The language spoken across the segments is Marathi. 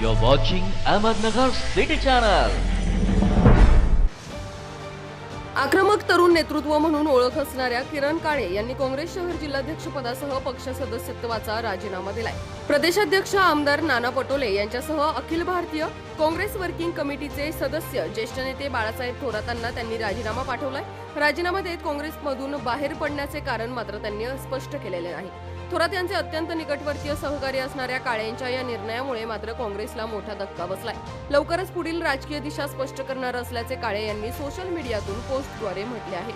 You're watching Ahmednagar City Channel. आक्रमक तरुण नेतृत्व म्हणून ओळख असणाऱ्या किरण काळे यांनी काँग्रेस शहर जिल्हाध्यक्ष पदासह पक्ष सदस्यत्वाचा राजीनामा दिलाय. प्रदेशाध्यक्ष आमदार नाना पटोले यांच्यासह अखिल भारतीय काँग्रेस वर्किंग कमिटीचे सदस्य ज्येष्ठ नेते बाळासाहेब थोरातांना त्यांनी राजीनामा पाठवलाय. राजीनामा देत काँग्रेसमधून बाहेर पडण्याचे कारण मात्र त्यांनी स्पष्ट केलेले नाही. थोरात यांचे अत्यंत निकटवर्तीय सहकारी असणाऱ्या काळे यांच्या या निर्णयामुळे मात्र काँग्रेसला मोठा धक्का बसलाय. लवकरच पुढील राजकीय दिशा स्पष्ट करणार असल्याचे काळे यांनी सोशल मीडियातून पोस्टद्वारे म्हटले आहे.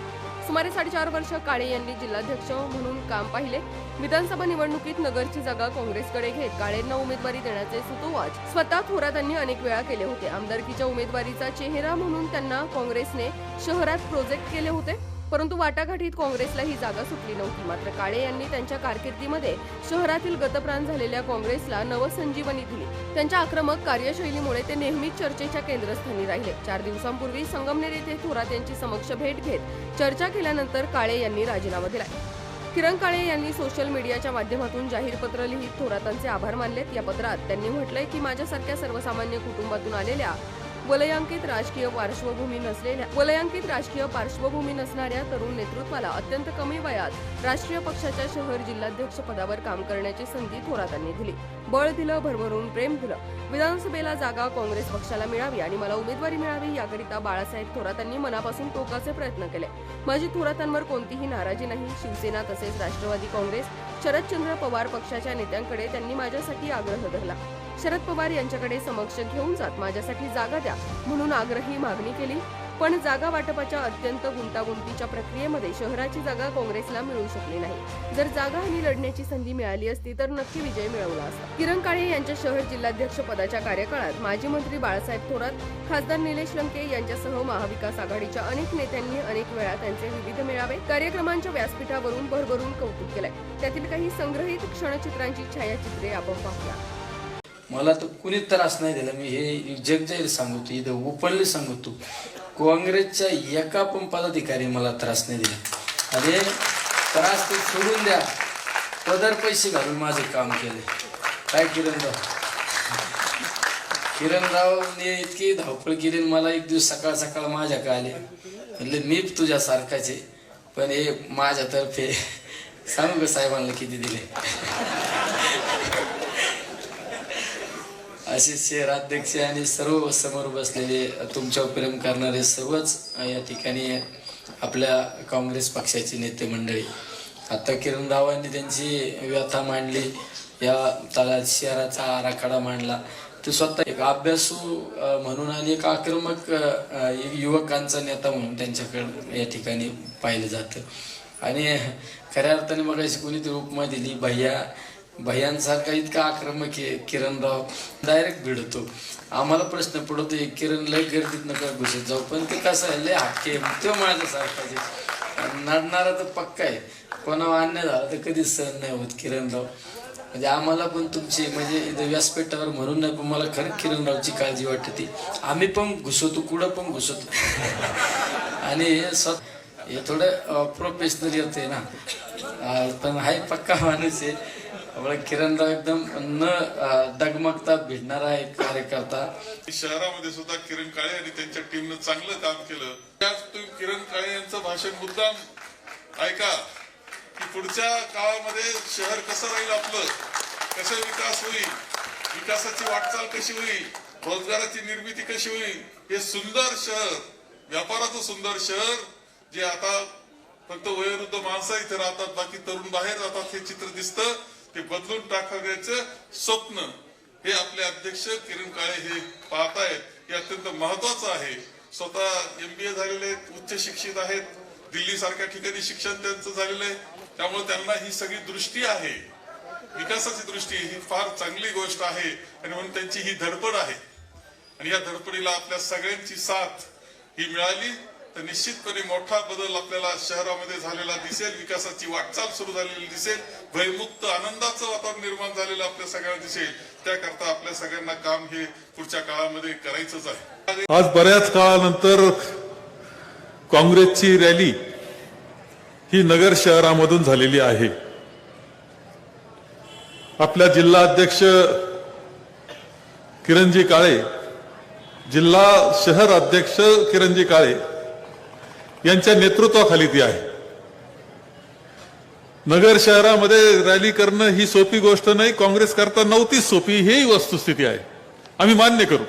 सुमारे साडेचार वर्ष काळे यांनी जिल्हाध्यक्ष म्हणून काम पाहिले. विधानसभा निवडणुकीत नगरची जागा काँग्रेसकडे घेत काळेंना उमेदवारी देण्याचे सुतोवाच स्वतः थोरातांनी अनेक वेळा केले होते. आमदारकीच्या उमेदवारीचा चेहरा म्हणून त्यांना काँग्रेसने शहरात प्रोजेक्ट केले होते. परंतु वाटाघाटीत काँग्रेसला ही जागा सुटली नव्हती. मात्र काळे यांनी त्यांच्या कारकिर्दीमध्ये शहरातील गतप्राण झालेल्या काँग्रेसला नवसंजीवनी दिली. त्यांच्या आक्रमक कार्यशैलीमुळे ते नेहमीच चर्चेच्या केंद्रस्थानी राहिले. चार दिवसांपूर्वी संगमनेर येथे थोरात यांची समक्ष भेट घेत चर्चा केल्यानंतर काळे यांनी राजीनामा दिला किरण काळे यांनी सोशल मीडियाच्या माध्यमातून जाहीर पत्र लिहित थोरातांचे आभार मानलेत. या पत्रात त्यांनी म्हटलंय की माझ्यासारख्या सर्वसामान्य कुटुंबातून आलेल्या वलयांकित राजकीय पार्श्वभूमी नसलेल्या वलयांकित राजकीय पार्श्वभूमी नसणाऱ्या तरुण नेतृत्वाला अत्यंत कमी वयात राष्ट्रीय पक्षाच्या शहर जिल्हाध्यक्ष पदावर काम करण्याची संधी थोरातांनी दिली. बळ दिलं भरभरून प्रेम दिलं. विधानसभेला जागा काँग्रेस पक्षाला मिळावी आणि मला उमेदवारी मिळावी याकरिता बाळासाहेब थोरातांनी मनापासून टोकाचे प्रयत्न केले. माझी थोरातांवर कोणतीही नाराजी नाही. शिवसेना तसेच राष्ट्रवादी काँग्रेस शरदचंद्र पवार पक्षाच्या नेत्यांकडे त्यांनी माझ्यासाठी आग्रह धरला. शरद पवार यांच्याकडे समक्ष घेऊन जात माझ्यासाठी जागा द्या म्हणून आग्रही मागणी केली. पण जागा वाटपाच्या अत्यंत गुंतागुंतीच्या प्रक्रियेमध्ये शहराची जागा काँग्रेसला मिळू शकली नाही. जर जागा ही लढण्याची संधी मिळाली असती तर नक्की विजय मिळवला असता. किरण काळे यांच्या शहर जिल्हाध्यक्ष पदाच्या कार्यकाळात माजी मंत्री बाळासाहेब थोरात खासदार निलेश लंके यांच्यासह महाविकास आघाडीच्या अनेक नेत्यांनी अनेक वेळा त्यांचे विविध मेळावे कार्यक्रमांच्या व्यासपीठावरून भरभरून कौतुक केलंय. त्यातील काही संग्रहित क्षणचित्रांची छायाचित्रे आपण पाहूया. मला तर कुणीच त्रास नाही दिला. मी हे जगजाहीर सांगतो इथं ओपनली सांगतो काँग्रेसच्या एका पण पदाधिकारी मला त्रास नाही दिला. अरे त्रास ते सोडून द्या. पदर पैसे घालून माझं काम केले काय किरणराव? किरणरावने इतकी धावपळ केली मला एक दिवस सकाळ सकाळ माझ्या का आले. म्हणले मी तुझ्यासारखाच पण हे माझ्यातर्फे सांगू का साहेबांना किती दिले? असे शहराध्यक्ष आणि सर्व समोर बसलेले तुमच्यावर प्रेम करणारे सर्वच या ठिकाणी आपल्या काँग्रेस पक्षाचे नेते मंडळी. आता किरण रावांनी त्यांची व्यथा मांडली या तळात शहराचा आराखडा मांडला. ते स्वतः एक अभ्यासू म्हणून आणि एक आक्रमक एक युवकांचा नेता म्हणून त्यांच्याकडं या ठिकाणी पाहिलं जातं. आणि खऱ्या अर्थाने मग अशी कोणीतरी उपमा दिली भैया भयांसारखा इतका आक्रमक आहे किरणराव. डायरेक्ट भिडतो. आम्हाला प्रश्न पडतो एक किरण लय गर्दीत नका घुसत जाऊ पण ते कसं आहे लय हक्के तो माझ्यासारखाच आहे नडणारा तर पक्का आहे. कोणावर अन्याय झाला तर कधीच सहन नाही होत किरणराव. म्हणजे आम्हाला पण तुमची म्हणजे इथं व्यासपीठावर म्हणून नाही पण मला खरं किरणरावची काळजी वाटते. ती आम्ही पण घुसवतो कुठं पण घुसवतो आणि हे स्वतः हे थोडं प्रोफेशनल येते ना. पण हाय पक्का माणूस आहे. आपला किरणराव एकदम न डगमगता भिडणारा एक कार्यकर्ता शहरामध्ये सुद्धा किरण काळे आणि त्यांच्या टीमनं चांगलं काम केलं. त्याच तुम्ही किरण काळे यांचं भाषण मुद्दाम ऐका. की पुढच्या काळामध्ये शहर कसं राहील आपलं? कसं विकास होईल? विकासाची वाटचाल कशी होईल? रोजगाराची निर्मिती कशी होईल? हे सुंदर शहर व्यापाराचं सुंदर शहर जे आता फक्त वयोवृद्ध माणसं इथे राहतात बाकी तरुण बाहेर जातात हे चित्र दिसतं. ते बदलून टाकायचं स्वप्न. हे आपले अध्यक्ष किरण काळे हे पाहतायत. हे अत्यंत महत्वाचं आहे. स्वतः एमबीए झालेले आहेत उच्च शिक्षित आहेत. दिल्ली सारख्या ठिकाणी शिक्षण त्यांचं झालेलं आहे. त्यामुळे त्यांना ही सगळी दृष्टी आहे. विकासाची दृष्टी ही फार चांगली गोष्ट आहे आणि म्हणून त्यांची ही धडपड आहे. आणि या धडपडीला आपल्या सगळ्यांची साथ ही मिळाली. तर निश्चितपणे मोठा बदल आपल्याला शहरामध्ये झालेला दिसेल विकासाची वाटचाल सुरू झालेली दिसेल भयमुक्त आनंदाचं वातावरण निर्माण झालेलं आपल्या सगळ्यांना दिसेल. त्याकरता आपल्या सगळ्यांना काम हे पुढच्या काळामध्ये करायचंच आहे. आज बऱ्याच काळानंतर काँग्रेसची रॅली ही नगर शहरामधून झालेली आहे. आपल्या जिल्हा अध्यक्ष किरणजी काळे जिल्हा शहर अध्यक्ष किरणजी काळे यांच्या नेतृत्वाखाली ती आहे. नगर शहरामध्ये रॅली करणं ही सोपी गोष्ट नाही काँग्रेस करता नव्हतीच सोपी ही वस्तुस्थिती आहे. आम्ही मान्य करू.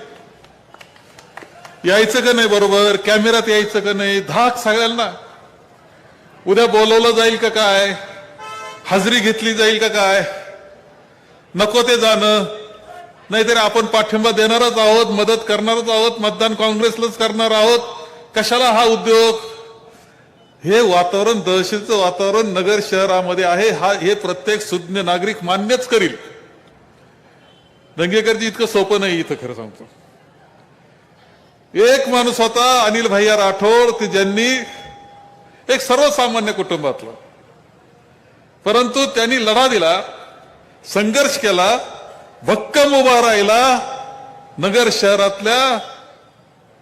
यायचं का नाही बरोबर? कॅमेरात यायचं का नाही? धाक सगळ्यांना. उद्या बोलवलं जाईल का काय? हजेरी घेतली जाईल का काय? नको ते जाणं. नाहीतरी आपण पाठिंबा देणारच आहोत मदत करणारच आहोत मतदान काँग्रेसलाच करणार आहोत. कशाला हा उद्योग? हे वातावरण दहशतीचं वातावरण नगर शहरामध्ये आहे. हा हे प्रत्येक सुज्ञ नागरिक मान्यच करील. दंगेकरजी इतकं सोपं नाही इथं खरं सांगतो. एक माणूस होता अनिल भैया राठोड की ज्यांनी एक सर्वसामान्य कुटुंबातला. परंतु त्यांनी लढा दिला संघर्ष केला भक्कम उभा राहिला नगर शहरातल्या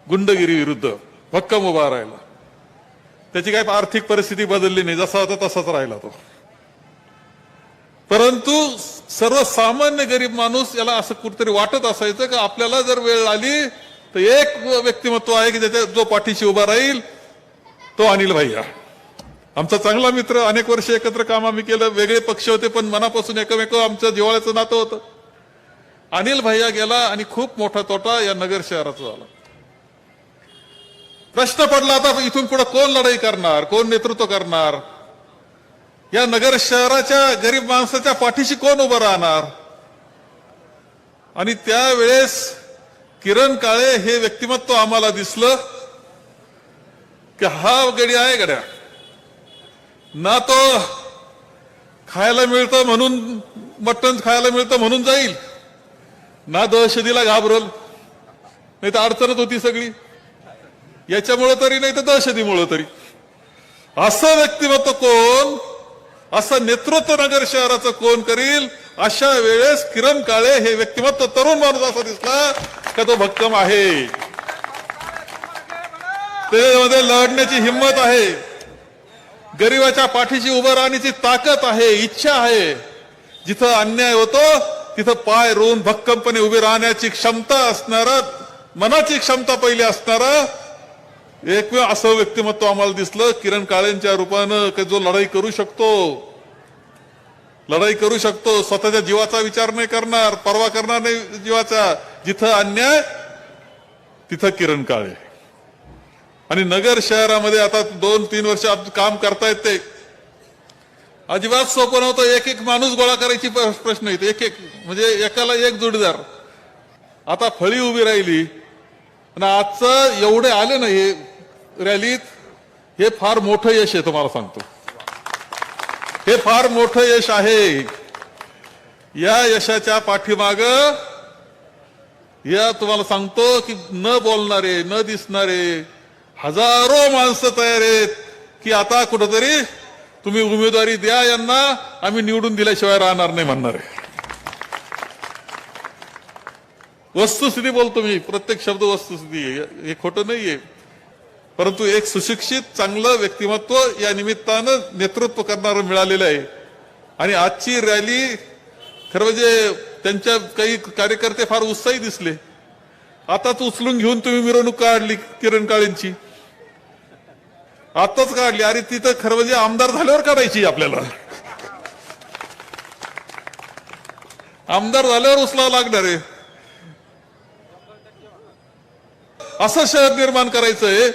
गुंडगिरी विरुद्ध भक्कम उभा राहिला. त्याची काही आर्थिक परिस्थिती बदलली नाही. जसा होता तसाच राहिला तो. परंतु सर्वसामान्य गरीब माणूस याला असं कुठेतरी वाटत असायचं का आपल्याला जर वेळ आली तर एक व्यक्तिमत्व आहे की ज्याच्या जो पाठीशी उभा राहील तो अनिल भैया. आमचा चांगला मित्र अनेक वर्ष एकत्र काम आम्ही केलं वेगळे पक्ष होते पण मनापासून एकमेक आमच्या जिवाळ्याचं नातं होतं. अनिल भैया गेला आणि खूप मोठा तोटा या नगर शहराचा झाला. प्रश्न पडला आता इथून पुढे कोण लढाई करणार कोण नेतृत्व करणार या नगर शहराच्या गरीब माणसाच्या पाठीशी कोण उभं राहणार आणि त्यावेळेस किरण काळे हे व्यक्तिमत्व आम्हाला दिसलं की हा गडी आहे गड्या ना तो खायला मिळतं म्हणून मटण खायला मिळतं म्हणून जाईल ना दहशतीला घाबरल नाही तर अडचणच होती सगळी याच्यामुळं तरी नाही तर दहशतीमुळं तरी. असं व्यक्तिमत्व कोण असं नेतृत्व नगर शहराचं कोण करील अशा वेळेस किरण काळे हे व्यक्तिमत्व तरुण माणूस असा दिसला का तो भक्कम आहे. त्याच्यामध्ये लढण्याची हिंमत आहे. गरिबाच्या पाठीशी उभं राहण्याची ताकद आहे इच्छा आहे. जिथं अन्याय होतो तिथं पाय रोवून भक्कमपणे उभे राहण्याची क्षमता असणार मनाची क्षमता पहिली असणार एकमेव असं व्यक्तिमत्व आम्हाला दिसलं किरण काळेंच्या रूपानं की जो लढाई करू शकतो. लढाई करू शकतो. स्वतःच्या जीवाचा विचार नाही करणार परवा करणार नाही जीवाचा. जिथं अन्याय तिथं किरण काळे. आणि नगर शहरामध्ये आता दोन तीन वर्ष काम करतायत ते. अजिबात सोपं नव्हतं. एक एक माणूस गोळा करायची प्रश्न येते एक एक म्हणजे एकाला एक जोडीदार. आता फळी उभी राहिली. आणि आजचं एवढे आले ना हे रॅलीत हे फार मोठं यश आहे तुम्हाला सांगतो. हे फार मोठं यश आहे. या यशाच्या पाठीमाग या तुम्हाला सांगतो की न बोलणारे न दिसणारे हजारो माणसं तयार आहेत की आता कुठंतरी तुम्ही उमेदवारी द्या यांना आम्ही निवडून दिल्याशिवाय राहणार नाही म्हणणार आहे. वस्तुस्थिती बोलतो मी प्रत्येक शब्द वस्तुस्थिती हे खोटं नाहीये. परंतु एक सुशिक्षित चांगलं व्यक्तिमत्व या निमित्तानं नेतृत्व करणारं मिळालेलं आहे. आणि आजची रॅली खरं म्हणजे त्यांच्या काही कार्यकर्ते फार उत्साही दिसले. आताच उचलून घेऊन तुम्ही मिरवणूक काढली किरण काळेंची. आताच काढली. अरे तिथं खरं म्हणजे आमदार झाल्यावर काढायची आपल्याला. आमदार झाल्यावर उचलावं लागणार आहे. असं शहर निर्माण करायचंय.